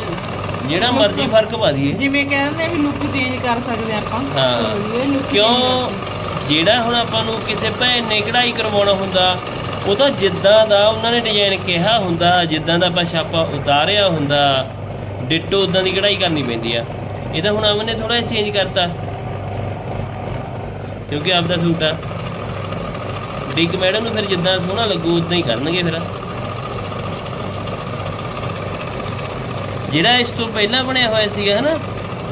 ਜਿਹੜਾ ਮਰਜ਼ੀ ਫ਼ਰਕ ਪਾ ਦਈਏ। ਜਿਵੇਂ ਕਹਿੰਦੇ ਆ ਵੀ ਲੁੱਕ ਚੇਂਜ ਕਰ ਸਕਦੇ ਆਪਾਂ। ਹਾਂ। ਇਹ look ਕਿਉਂ? change ਕਰ ਜਿਹੜਾ ਹੁਣ ਆਪਾਂ ਨੂੰ ਕਿਸੇ ਭੈਣ ਨੇ ਕਢਾਈ ਕਰਵਾਉਣਾ ਹੁੰਦਾ ਉਹ ਤਾਂ ਜਿੱਦਾਂ ਦਾ ਉਹਨਾਂ ਨੇ ਡਿਜ਼ਾਈਨ ਕਿਹਾ ਹੁੰਦਾ ਜਿੱਦਾਂ ਦਾ ਆਪਾਂ ਛਾਪਾ ਉਤਾਰਿਆ ਹੁੰਦਾ ਡਿੱਟੋ ਉਦਾਂ ਦੀ ਕਢਾਈ ਕਰਨੀ ਪੈਂਦੀ ਆ। ਇਹ ਤਾਂ ਹੁਣ ਅਮਨ ਨੇ ਥੋੜਾ ਜਿਹਾ ਚੇਂਜ ਕਰਤਾ। ਕਿਉਂਕਿ ਆਪਦਾ ਸੂਟ ਆ। ਡਿੱਗ ਮੈਡਮ ਨੂੰ ਫਿਰ ਜਿੱਦਾਂ ਸੋਹਣਾ ਲੱਗੂ ਉਦਾਂ ਹੀ ਕਰਨਗੇ ਫਿਰ। ਜਿਹੜਾ ਇਸ ਤੋਂ ਪਹਿਲਾਂ ਬਣਿਆ ਹੋਇਆ ਸੀਗਾ ਹਨਾ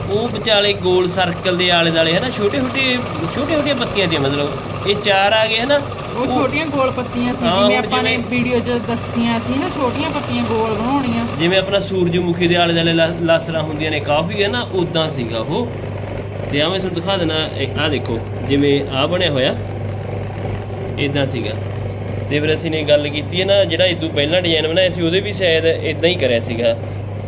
ਉਹ ਵਿਚਾਲੇ ਗੋਲ ਸਰਕਲ ਦੇ ਆਲੇ ਦਾਲੇ ਹਨਾ ਛੋਟੇ ਛੋਟੇ ਛੋਟੇ ਛੋਟੀਆਂ ਪੱਤੀਆਂ ਤੇ ਮਤਲਬ ਇਹ ਚਾਰ ਆ ਗਏ ਹਨਾ ਉਹ ਛੋਟੀਆਂ ਗੋਲ ਪੱਤੀਆਂ ਸੀ ਜਿਵੇਂ ਆਪਾਂ ਨੇ ਵੀਡੀਓ 'ਚ ਦੱਸੀਆਂ ਸੀ ਨਾ ਛੋਟੀਆਂ ਪੱਤੀਆਂ ਗੋਲ ਬਣਾਉਣੀਆਂ। ਜਿਵੇਂ ਆਪਣਾ ਸੂਰਜਮੁਖੀ ਦੇ ਆਲੇ ਦਾਲੇ ਲਾਸਰਾਂ ਹੁੰਦੀਆਂ ਨੇ ਕਾਫੀ ਹੈ ਨਾ ਉਦਾਂ ਸੀਗਾ ਉਹ। ਤੇ ਆ ਮੈਂ ਤੁਹਾਨੂੰ ਦਿਖਾ ਦੇਣਾ ਆ ਦੇਖੋ ਜਿਵੇਂ ਆ ਬਣਿਆ ਹੋਇਆ। ਇਦਾਂ ਸੀਗਾ। ਤੇ ਫਿਰ ਅਸੀਂ ਨੇ ਗੱਲ ਕੀਤੀ ਹੈ ਨਾ ਜਿਹੜਾ ਇਦੋਂ ਪਹਿਲਾਂ ਡਿਜ਼ਾਈਨ ਬਣਾਇਆ ਸੀ ਉਹਦੇ ਵੀ ਸ਼ਾਇਦ ਇਦਾਂ ਹੀ ਕਰਿਆ ਸੀਗਾ।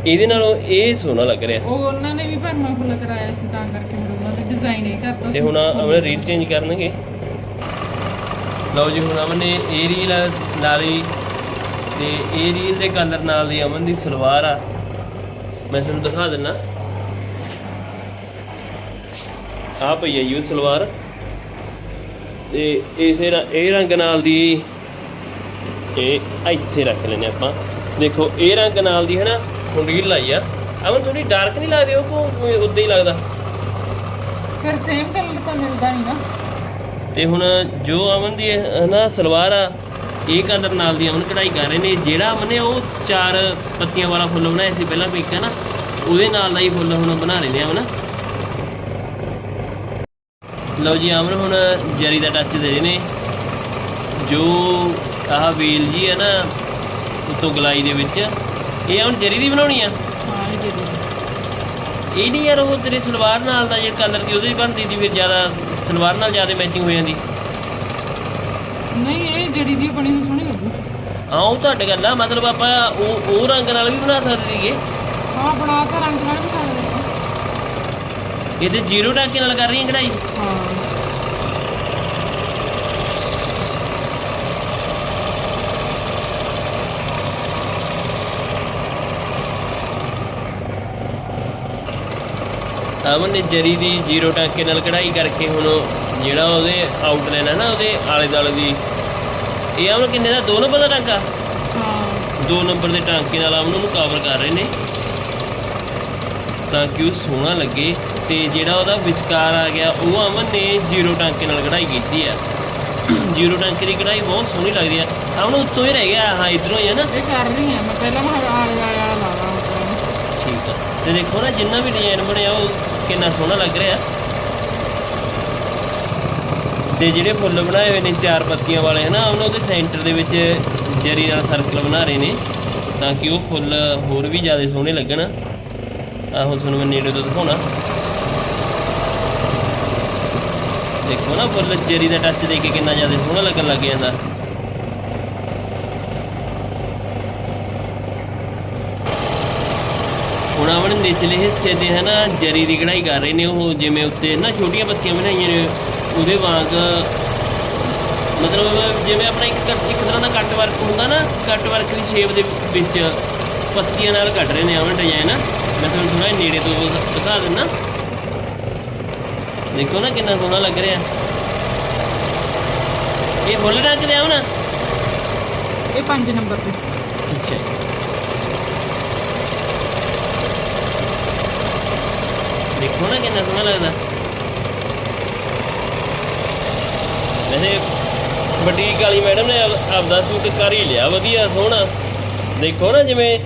ਇਹਦੇ ਨਾਲੋਂ ਇਹ ਸੋਹਣਾ ਲੱਗ ਰਿਹਾ। ਉਹ ਉਹਨਾਂ ਨੇ ਵੀ ਭਰਮਾ ਫੁੱਲ ਕਰਾਇਆ ਸੀ ਤਾਂ ਕਰਕੇ ਫਿਰ ਉਹਨਾਂ ਦੇ ਡਿਜ਼ਾਈਨ ਇਹ ਕਰਤਾ ਤੇ ਹੁਣ ਅਮਨ ਰੀਲ ਚੇਂਜ ਕਰਨਗੇ। ਲਓ ਜੀ ਹੁਣ ਅਮਨ ਨੇ ਇਹ ਰੀਲ ਲਾ ਲਈ ਤੇ ਇਹ ਰੀਲ ਦੇ ਕਲਰ ਨਾਲ ਦੀ ਅਮਨ ਦੀ ਸਲਵਾਰ ਆ। ਮੈਂ ਤੁਹਾਨੂੰ ਦਿਖਾ ਦਿੰਨਾ। ਆ ਪਈ ਹੈ ਯੂ ਸਲਵਾਰ। ਤੇ ਇਸੇ ਇਹ ਰੰਗ ਨਾਲ ਦੀ ਇਹ ਇੱਥੇ ਰੱਖ ਲੈਨੇ ਆਪਾਂ। ਦੇਖੋ ਇਹ ਰੰਗ ਨਾਲ ਦੀ ਹੈ ਨਾ ਹੁਣ ਰੀਲ ਲਾਈ ਆ। ਅਮਨ ਥੋੜੀ ਡਾਰਕ ਨਹੀਂ ਲੱਗਦੀ ਉਹ ਕੋ ਉਦਾਂ ਹੀ ਲੱਗਦਾ। ਫਿਰ ਸੇਮ ਕਲਰ ਤਾਂ ਮਿਲਦਾ ਨਹੀਂ ਨਾ। ਤੇ ਹੁਣ ਜੋ ਅਮਨ ਦੀ ਇਹ ਨਾ ਸਲਵਾਰ ਆ ਇਹ ਕਲਰ ਨਾਲ ਦੀ ਅਮਨ ਕਢਾਈ ਕਰ ਰਹੇ ਨੇ। ਜਿਹੜਾ ਅਮਨ ਨੇ ਉਹ ਚਾਰ ਪੱਤੀਆਂ ਵਾਲਾ ਫੁੱਲ ਬਣਾਇਆ ਸੀ ਪਹਿਲਾਂ ਪਿਕ ਨਾ ਉਹਦੇ ਨਾਲ ਦਾ ਹੀ ਫੁੱਲ ਹੁਣ ਬਣਾ ਰਹੇ ਨੇ ਅਮਨ ਲਓ ਜੀ ਅਮਨ ਹੁਣ ਜਰੀ ਦਾ ਟੱਚ ਦੇ ਰਹੇ ਨੇ। ਜੋ ਆਹ ਵੀਲ ਜੀ ਹੈ ਨਾ ਉਤੋਂ ਗਲਾਈ ਦੇ ਵਿੱਚ। ਇਹ ਹੁਣ ਜਰੀ ਦੀ ਬਣਾਉਣੀ ਆ? ਹਾਂ ਜਿਹੜੀ ਇਹ ਨਹੀਂ ਯਾਰ ਉਹ ਤੇਰੇ ਸਲਵਾਰ ਨਾਲ ਦਾ ਜਿਹੜਾ ਕਲਰ ਦੀ ਉਹਦੇ ਬਣਦੀ ਦੀ ਫਿਰ ਜ਼ਿਆਦਾ ਸਲਵਾਰ ਨਾਲ ਜ਼ਿਆਦਾ ਮੈਚਿੰਗ ਹੋ ਜਾਂਦੀ। ਨਹੀਂ ਇਹ ਜਿਹੜੀ ਦੀ ਬਣੀ ਹੋਈ ਸੋਹਣੀ ਲੱਗੂ ਹਾਂ ਉਹ ਤੁਹਾਡੇ ਗੱਲ ਆ ਮਤਲਬ ਆਪਾਂ ਉਹ ਉਹ ਰੰਗ ਨਾਲ ਵੀ ਬਣਾ ਸਕਦੇ ਸੀਗੇ। ਹਾਂ ਬਣਾ ਤਾਂ ਰੰਗ ਨਾਲ ਵੀ ਸਕਦੇ। ਆਪਾਂ ਇਹ ਤੇ ਜ਼ੀਰੋ ਟਾਂਕੇ ਨਾਲ ਕਰ ਰਹੀ ਹੈ ਕਢਾਈ? ਹਾਂ। ਅਮਨ ਨੇ ਜਰੀ ਦੀ ਜ਼ੀਰੋ ਟਾਂਕੇ ਨਾਲ ਕਢਾਈ ਕਰਕੇ ਹੁਣ ਜਿਹੜਾ ਉਹਦੇ ਆਊਟਲਾਈਨ ਹੈ ਨਾ ਉਹਦੇ ਆਲੇ ਦੁਆਲੇ ਦੀ ਇਹ ਅਮਨ ਕਿੰਨੇ ਦਾ? ਦੋ ਨੰਬਰ ਦਾ ਟਾਂਕਾ? ਹਾਂ। ਦੋ ਨੰਬਰ ਦੇ ਟਾਂਕੇ ਨਾਲ ਅਮਨ ਨੂੰ ਕਵਰ ਕਰ ਰਹੇ ਨੇ। ਤਾਂ ਕਿ ਉਹ ਸੋਹਣਾ ਲੱਗੇ। ਤੇ ਜਿਹੜਾ ਉਹਦਾ ਵਿਚਕਾਰ ਆ ਗਿਆ ਉਹ ਅਮਨ ਨੇ ਜ਼ੀਰੋ ਟਾਂਕੇ ਨਾਲ ਕਢਾਈ ਕੀਤੀ ਆ। ਜ਼ੀਰੋ ਟਾਂਕੇ ਦੀ ਕਢਾਈ ਬਹੁਤ ਸੋਹਣੀ ਲੱਗਦੀ ਆ। ਅਮਨ ਉੱਤੋਂ ਹੀ ਰਹਿ ਗਿਆ ਹਾਂ ਇਧਰੋਂ ਹੀ ਹੈ ਨਾ। ਇਹ ਕਰ ਰਹੀ ਹਾਂ ਮੈਂ ਪਹਿਲਾਂ ਮੈਂ ਆਲੇ ਵਾਲੇ ਵਾਲਾ ਲਾ ਲਾ ਉੱਪਰ ਠੀਕ ਆ। ਤੇ ਦੇਖੋ ਨਾ ਜਿੰਨਾ ਵੀ ਡਿਜ਼ਾਈਨ ਬਣਿਆ ਉਹ ਕਿੰਨਾ ਸੋਹਣਾ ਲੱਗ ਰਿਹਾ। ਤੇ ਜਿਹੜੇ ਫੁੱਲ ਬਣਾਏ ਹੋਏ ਨੇ ਚਾਰ ਪੱਤੀਆਂ ਵਾਲੇ ਹਨਾ ਉਹਨਾਂ ਦੇ ਸੈਂਟਰ ਦੇ ਵਿੱਚ ਜਰੀ ਨਾਲ ਸਰਕਲ ਬਣਾ ਰਹੇ ਨੇ ਤਾਂ ਕਿ ਉਹ ਫੁੱਲ ਹੋਰ ਵੀ ਜ਼ਿਆਦਾ ਸੋਹਣੇ ਲੱਗਣ। ਆਹ ਤੁਹਾਨੂੰ ਮੈਂ ਨੇੜੇ ਤੋਂ ਦਿਖਾਉਣਾ। ਦੇਖੋ ਨਾ ਫੁੱਲ, ਜਰੀ ਦਾ ਟੱਚ ਦੇ ਕੇ ਕਿੰਨਾ ਜ਼ਿਆਦਾ ਸੋਹਣਾ ਲੱਗਣ ਲੱਗ ਜਾਂਦਾ। ਹੁਣ ਆਪਣੇ ਨਿਚਲੇ ਹਿੱਸੇ ਦੇ ਹੈ ਨਾ ਜਰੀ ਦੀ ਕਢਾਈ ਕਰ ਰਹੇ ਨੇ ਉਹ, ਜਿਵੇਂ ਉੱਤੇ ਨਾ ਛੋਟੀਆਂ ਪੱਤੀਆਂ ਬਣਾਈਆਂ ਨੇ, ਉਹਦੇ ਵਾਂਗ ਮਤਲਬ ਜਿਵੇਂ ਆਪਣਾ ਇੱਕ ਇੱਕ ਤਰ੍ਹਾਂ ਦਾ ਕੱਟ ਵਰਕ ਹੁੰਦਾ ਨਾ, ਕੱਟ ਵਰਕ ਦੀ ਸ਼ੇਪ ਦੇ ਵਿੱਚ ਪੱਤੀਆਂ ਨਾਲ ਕੱਢ ਰਹੇ ਨੇ ਆਵਣ ਡਿਜ਼ਾਈਨ ਮੈਂ ਤੁਹਾਨੂੰ ਥੋੜਾ ਨੇੜੇ ਤੋਂ ਦਿਖਾ ਦਿੰਦਾ। ਦੇਖੋ ਨਾ ਕਿੰਨਾ ਸੋਹਣਾ ਲੱਗ ਰਿਹਾ। ਇਹ ਫੁੱਲ ਰੰਗ ਦੇ ਆਵਣ ਇਹ 5 ਨੰਬਰ ਤੇ ਅੱਛਾ। ਦੇਖੋ ਨਾ ਕਿੰਨਾ ਸੋਹਣਾ ਲੱਗਦਾ। ਵੈਸੇ ਬੁਟੀਕ ਵਾਲੀ ਮੈਡਮ ਨੇ ਆਪ- ਆਪਦਾ ਸੂਟ ਕਰ ਹੀ ਲਿਆ ਵਧੀਆ ਸੋਹਣਾ। ਦੇਖੋ ਨਾ ਜਿਵੇਂ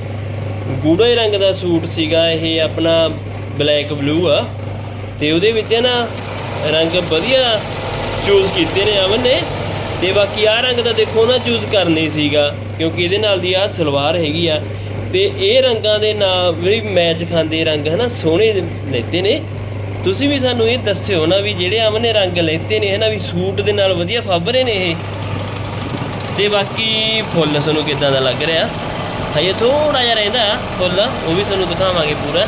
ਗੂੜੇ ਰੰਗ ਦਾ ਸੂਟ ਸੀਗਾ ਇਹ ਆਪਣਾ ਬਲੈਕ ਬਲੂ ਆ। ਤੇ ਉਹਦੇ ਵਿੱਚ ਨਾ ਰੰਗ ਵਧੀਆ ਚੂਜ਼ ਕੀਤੇ ਨੇ ਅਮਨ ਨੇ। ਤੇ ਬਾਕੀ ਆਹ ਰੰਗ ਦਾ ਦੇਖੋ ਨਾ ਚੂਜ਼ ਕਰਨੀ ਸੀਗਾ, ਕਿਉਂਕਿ ਇਹਦੇ ਨਾਲ ਦੀ ਆਹ ਸਲਵਾਰ ਹੈਗੀ ਆ। ਤੇ ਇਹ ਰੰਗਾਂ ਦੇ ਨਾਲ ਵੀ ਮੈਚ ਖਾਂਦੇ ਰੰਗ ਹਨਾ, ਸੋਹਣੇ ਲੈਤੇ ਨੇ। ਤੁਸੀਂ ਵੀ ਸਾਨੂੰ ਇਹ ਦੱਸਿਓ ਨਾ ਵੀ ਜਿਹੜੇ ਅਮਨ ਨੇ ਰੰਗ ਲੈਤੇ ਨੇ ਹਨਾ, ਵੀ ਸੂਟ ਦੇ ਨਾਲ ਵਧੀਆ ਫਾਬਰੇ ਨੇ ਇਹ। ਤੇ ਬਾਕੀ ਫੁੱਲ ਤੁਹਾਨੂੰ ਕਿੱਦਾਂ ਦਾ ਲੱਗ ਰਿਹਾ? ਹਜੇ ਥੋੜਾ ਜਿਹਾ ਰਹਿੰਦਾ ਫੁੱਲ, ਉਹ ਵੀ ਤੁਹਾਨੂੰ ਦਿਖਾਵਾਂਗੇ ਪੂਰਾ।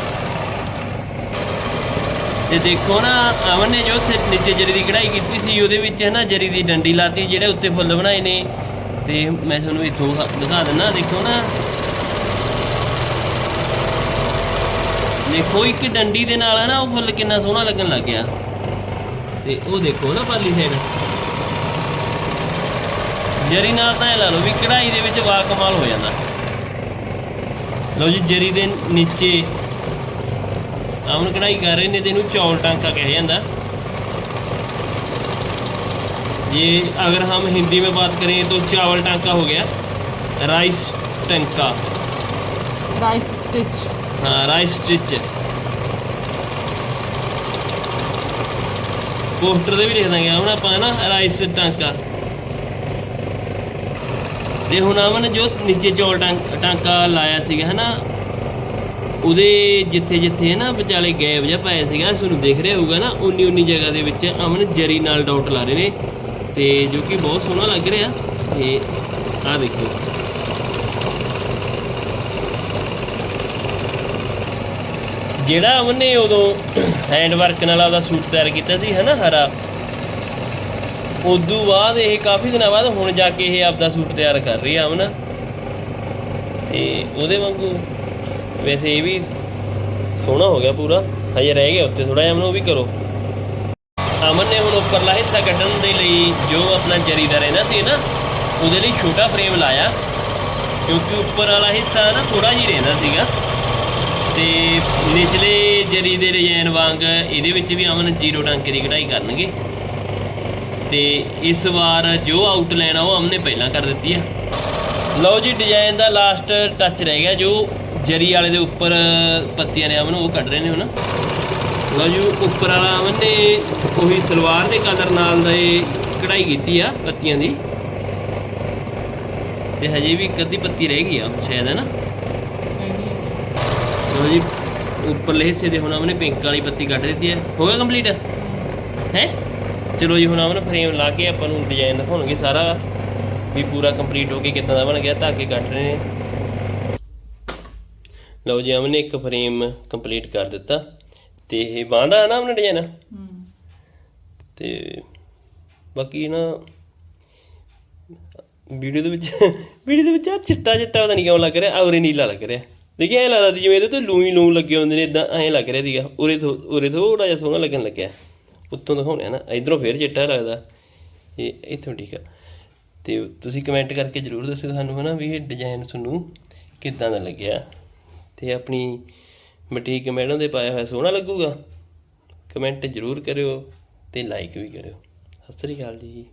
ਤੇ ਦੇਖੋ ਨਾ, ਅਮਨ ਨੇ ਜੋ ਉੱਥੇ ਨੀਚੇ ਜਰੀ ਦੀ ਕਢਾਈ ਕੀਤੀ ਸੀ, ਉਹਦੇ ਵਿੱਚ ਹੈ ਨਾ ਜਰੀ ਦੀ ਡੰਡੀ ਲਾਤੀ, ਜਿਹੜੇ ਉੱਤੇ ਫੁੱਲ ਬਣਾਏ ਨੇ। ਤੇ ਮੈਂ ਤੁਹਾਨੂੰ ਇੱਥੋਂ ਦਿਖਾ- ਦਿੰਦਾ, ਦੇਖੋ ਨਾ। ਦੇਖੋ, ਇੱਕ ਡੰਡੀ ਦੇ ਨਾਲ ਹੈ ਨਾ ਉਹ ਫੁੱਲ ਕਿੰਨਾ ਸੋਹਣਾ ਲੱਗਣ ਲੱਗ ਗਿਆ। ਤੇ ਉਹ ਦੇਖੋ ਨਾ ਪਰਲੀ ਸਾਈਡ ਜਰੀ ਨਾਲ ਤਾਂ ਇਹ ਲਾ ਲਓ ਵੀ ਕਢਾਈ ਦੇ ਵਿੱਚ ਵਾ ਕਮਾਲ ਹੋ ਜਾਂਦਾ। ਲਓ ਜੀ, ਜਰੀ ਦੇ ਨੀਚੇ ਆਮਨ ਕਢਾਈ ਕਰ ਰਹੇ ਨੇ ਤੇ ਇਹਨੂੰ ਚੌਲ ਟਾਂਕਾ ਕਿਹਾ ਜਾਂਦਾ ये अगर हम हिंदी में बात करें तो चावल टांका हो गया राइस टंका ਰਾਈਸ ਸਟਿਚ हाँ राइस स्टिच ਪੋਸਟਰ ਤੇ ਵੀ ਲਿਖ ਦਾਂਗੇ ਹੁਣ ਆਪਾਂ ਨਾ ਰਾਈਸ ਟਾਂਕਾ ਤੇ ਹੁਣ ਆਵਨ ਜੋ ਨੀਚੇ ਚੌਲ ਟਾਂ- ਟਾਂਕਾ ਲਾਇਆ ਸੀਗਾ ਹਨਾ ਉਹਦੇ ਜਿੱਥੇ ਜਿੱਥੇ ਨਾ ਵਿਚਾਲੇ ਗੈਪ ਜਿਹਾ ਪਾਇਆ ਸੀਗਾ, ਤੁਹਾਨੂੰ ਦਿਖ ਰਿਹਾ ਹੋਊਗਾ ਨਾ, ਉਨੀ ਉਨੀ ਜਗ੍ਹਾ ਦੇ ਵਿੱਚ ਅਮਨ ਜਰੀ ਨਾਲ ਡਾਟ ਲਾ ਰਹੇ ਨੇ ਤੇ ਜੋ ਕਿ ਬਹੁਤ ਸੋਹਣਾ ਲੱਗ ਰਿਹਾ ਤੇ ਆਹ ਦੇਖੋ ਜਿਹੜਾ ਅਮਨ ਨੇ ਉਦੋਂ ਹੈਂਡ ਵਰਕ ਨਾਲ ਆਪਦਾ ਸੂਟ ਤਿਆਰ ਕੀਤਾ ਸੀ, ਹਨਾ, ਹਰਾ, ਉਦੋਂ ਬਾਅਦ ਇਹ ਕਾਫੀ ਦਿਨਾਂ ਬਾਅਦ ਹੁਣ ਜਾ ਕੇ ਇਹ ਆਪਦਾ ਸੂਟ ਤਿਆਰ ਕਰ ਰਹੀ ਆ ਅਮਨ। ਤੇ ਉਹਦੇ ਵਾਂਗੂ ਵੈਸੇ ਇਹ ਵੀ ਸੋਹਣਾ ਹੋ ਗਿਆ ਪੂਰਾ। ਹਜੇ ਰਹਿ ਗਿਆ ਉੱਤੇ ਥੋੜਾ ਜਿਹਾ ਅਮਨ ਉਹ ਵੀ ਕਰੋ। ਅਮਨ ਨੇ ਹੁਣ ਉੱਪਰਲਾ ਹਿੱਸਾ ਕੱਢਣ ਦੇ ਲਈ ਜੋ ਆਪਣਾ ਜਰੀ ਦਾ ਰਹਿੰਦਾ ਸੀ ਨਾ, ਉਹਦੇ ਲਈ ਛੋਟਾ ਫਰੇਮ ਲਾਇਆ। ਕਿਉਂਕਿ ਉੱਪਰ ਵਾਲਾ ਹਿੱਸਾ ਨਾ ਥੋੜਾ ਜਿਹਾ ਰਹਿੰਦਾ ਸੀਗਾ। ਤੇ ਨਿਚਲੇ ਜਰੀ ਦੇ ਡਿਜ਼ਾਈਨ ਵਾਂਗ ਇਹਦੇ ਵਿੱਚ ਵੀ ਅਮਨ ਜ਼ੀਰੋ ਟਾਂਕੇ ਦੀ ਕਢਾਈ ਕਰਨਗੇ। ਤੇ ਇਸ ਵਾਰ ਜੋ ਆਊਟਲਾਈਨ ਆ ਉਹ ਅਮਨੇ ਪਹਿਲਾਂ ਕਰ ਦਿੱਤੀ ਆ। ਲਓ ਜੀ ਡਿਜ਼ਾਈਨ ਦਾ ਲਾਸਟ ਟੱਚ ਰਹਿ ਗਿਆ ਜੋ ਜਰੀ ਵਾਲੇ ਦੇ ਉੱਪਰ ਪੱਤੀਆਂ ਨੇ ਅਮਨ ਉਹ ਕੱਢ ਰਹੇ ਨੇ ਹੁਣ। ਲਓ ਜੀ ਉੱਪਰ ਵਾਲਾ ਅਮਨ ਨੇ ਉਹੀ ਸਲਵਾਰ ਦੇ ਕਲਰ ਨਾਲ ਦਾ ਇਹ ਕਢਾਈ ਕੀਤੀ ਆ ਪੱਤੀਆਂ ਦੀ। ਤੇ ਹਜੇ ਵੀ ਇੱਕ ਅੱਧੀ ਪੱਤੀ ਰਹਿ ਗਈ ਆ, ਸ਼ਾਇਦ, ਹੈ ਨਾ? ਲਓ ਜੀ, ਉੱਪਰਲੇ ਹਿੱਸੇ ਦੇ ਹੁਣ ਆਮਨੇ ਪਿੰਕ ਵਾਲੀ ਪੱਤੀ ਕੱਢ ਦਿੱਤੀ ਹੈ ਹੋ ਗਿਆ ਕੰਪਲੀਟ ਹੈ? ਚਲੋ ਜੀ, ਹੁਣ ਆਮਨ ਫਰੇਮ ਲਾ ਕੇ ਆਪਾਂ ਨੂੰ ਡਿਜ਼ਾਈਨ ਦਿਖਾਉਣਗੇ ਸਾਰਾ, ਵੀ ਪੂਰਾ ਕੰਪਲੀਟ ਹੋ ਕੇ ਕਿੱਦਾਂ ਦਾ ਬਣ ਗਿਆ, ਧਾਗੇ ਕੱਟ ਰਹੇ ਨੇ। ਲਓ ਜੀ ਆਮਨੇ ਇੱਕ ਫਰੇਮ ਕੰਪਲੀਟ ਕਰ ਦਿੱਤਾ ਤੇ ਇਹ ਬਾਂਦਾ ਹੈ ਨਾ ਆਮਨੇ ਡਿਜ਼ਾਈਨ ਹੂੰ ਤੇ ਬਾਕੀ ਨਾ ਵੀਡੀਓ ਦੇ ਵਿੱਚ ਵੀਡੀਓ ਦੇ ਵਿੱਚ ਆਹ ਚਿੱਟਾ ਚਿੱਟਾ ਪਤਾ ਨਹੀਂ ਕਿਉਂ ਲੱਗ ਰਿਹਾ ਔਰੇ ਨੀਲਾ ਲੱਗ ਰਿਹਾ। ਦੇਖਿਆ ਐਂ ਲੱਗਦਾ ਸੀ ਜਿਵੇਂ ਇਹਦੇ ਤੇ ਲੂਈ ਲੂੰ ਲੱਗੇ ਹੁੰਦੇ ਨੇ ਇਦਾਂ ਐਂ ਲੱਗ ਰਿਹਾ ਸੀਗਾ। ਉਰੇ ਥੋ ਉਰੇ ਥੋੜਾ ਜਿਹਾ ਸੋਹਣਾ ਲੱਗਣ ਲੱਗਿਆ। ਉੱਤੋਂ ਦਿਖਾਉਣਿਆ ਨਾ। ਇਧਰੋਂ ਫੇਰ ਚਿੱਟਾ ਲੱਗਦਾ। ਇਹ ਇੱਥੋਂ ਠੀਕ ਆ। ਤੇ ਤੁਸੀਂ ਕਮੈਂਟ ਕਰਕੇ ਜਰੂਰ ਦੱਸਿਓ ਸਾਨੂੰ ਹਨਾ ਵੀ ਇਹ ਡਿਜ਼ਾਈਨ ਤੁਹਾਨੂੰ ਕਿੱਦਾਂ ਦਾ ਲੱਗਿਆ। ਅਤੇ ਆਪਣੀ ਮਟੀਕ ਮੈਡਮ ਦੇ ਪਾਇਆ ਹੋਇਆ ਸੋਹਣਾ ਲੱਗੂਗਾ। ਕਮੈਂਟ ਜਰੂਰ ਕਰਿਓ ਤੇ ਲਾਈਕ ਵੀ ਕਰਿਓ। ਸਤਿ ਸ੍ਰੀ ਅਕਾਲ ਜੀ।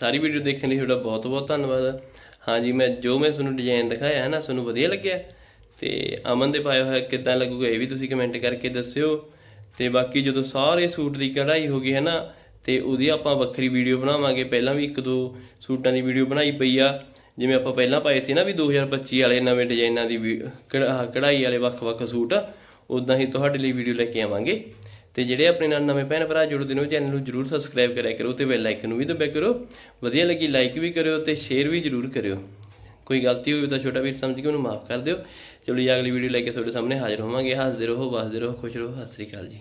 ਸਾਰੀ ਵੀਡੀਓ ਦੇਖਣ ਲਈ ਤੁਹਾਡਾ ਬਹੁਤ ਬਹੁਤ ਧੰਨਵਾਦ। ਹਾਂਜੀ ਮੈਂ ਜੋ ਮੈਂ ਤੁਹਾਨੂੰ ਡਿਜ਼ਾਈਨ ਦਿਖਾਇਆ ਹੈ ਨਾ, ਤੁਹਾਨੂੰ ਵਧੀਆ ਲੱਗਿਆ। ਤੇ ਅਮਨ ਦੇ ਪਾਇਆ ਹੋਇਆ ਕਿੱਦਾਂ ਲੱਗੂਗਾ ਇਹ ਵੀ ਤੁਸੀਂ ਕਮੈਂਟ ਕਰਕੇ ਦੱਸਿਓ। ਤੇ ਬਾਕੀ ਜਦੋਂ ਸਾਰੇ ਸੂਟ ਦੀ ਕਢਾਈ ਹੋ ਗਈ ਹੈ ਨਾ ਅਤੇ ਉਹਦੀ ਆਪਾਂ ਵੱਖਰੀ ਵੀਡੀਓ ਬਣਾਵਾਂਗੇ। ਪਹਿਲਾਂ ਵੀ ਇੱਕ ਦੋ ਸੂਟਾਂ ਦੀ ਵੀਡੀਓ ਬਣਾਈ ਪਈ ਆ। ਜਿਵੇਂ ਆਪਾਂ ਪਹਿਲਾਂ ਪਾਏ ਸੀ ਨਾ ਵੀ 2025 ਵਾਲੇ ਨਵੇਂ ਡਿਜ਼ਾਈਨਾਂ ਦੀ ਵੀ- ਕਢਾ- ਕਢਾਈ ਵਾਲੇ ਵੱਖ-ਵੱਖ ਸੂਟ ਉਦਾਂ ਹੀ ਤੁਹਾਡੇ ਲਈ ਵੀਡੀਓ ਲੈ ਕੇ ਆਵਾਂਗੇ। ਤੇ ਜਿਹੜੇ ਆਪਣੇ ਨਾਲ ਨਵੇਂ ਭੈਣ ਭਰਾ ਜੁੜਦੇ ਨੇ, ਉਹ ਚੈਨਲ ਨੂੰ ਜਰੂਰ ਸਬਸਕ੍ਰਾਈਬ ਕਰਿਆ ਕਰੋ ਤੇ ਬੈਲ ਆਈਕਨ ਨੂੰ ਵੀ ਦਬਿਆ ਕਰੋ। ਵਧੀਆ ਲੱਗੀ ਲਾਈਕ ਵੀ ਕਰਿਓ ਤੇ ਸ਼ੇਅਰ ਵੀ ਜਰੂਰ ਕਰਿਓ। ਕੋਈ ਗਲਤੀ ਹੋਈ ਤਾਂ ਛੋਟਾ ਵੀਰ ਸਮਝ ਕੇ ਉਹਨੂੰ ਮਾਫ ਕਰ ਦਿਓ। ਚਲੋ ਜੀ, ਅਗਲੀ ਵੀਡੀਓ ਲੈ ਕੇ ਤੁਹਾਡੇ ਸਾਹਮਣੇ ਹਾਜ਼ਰ ਹੋਵਾਂਗੇ। ਹੱਸਦੇ ਰਹੋ, ਵਸਦੇ ਰਹੋ, ਖੁਸ਼ ਰਹੋ। ਸਤਿ ਸ੍ਰੀ ਅਕਾਲ ਜੀ।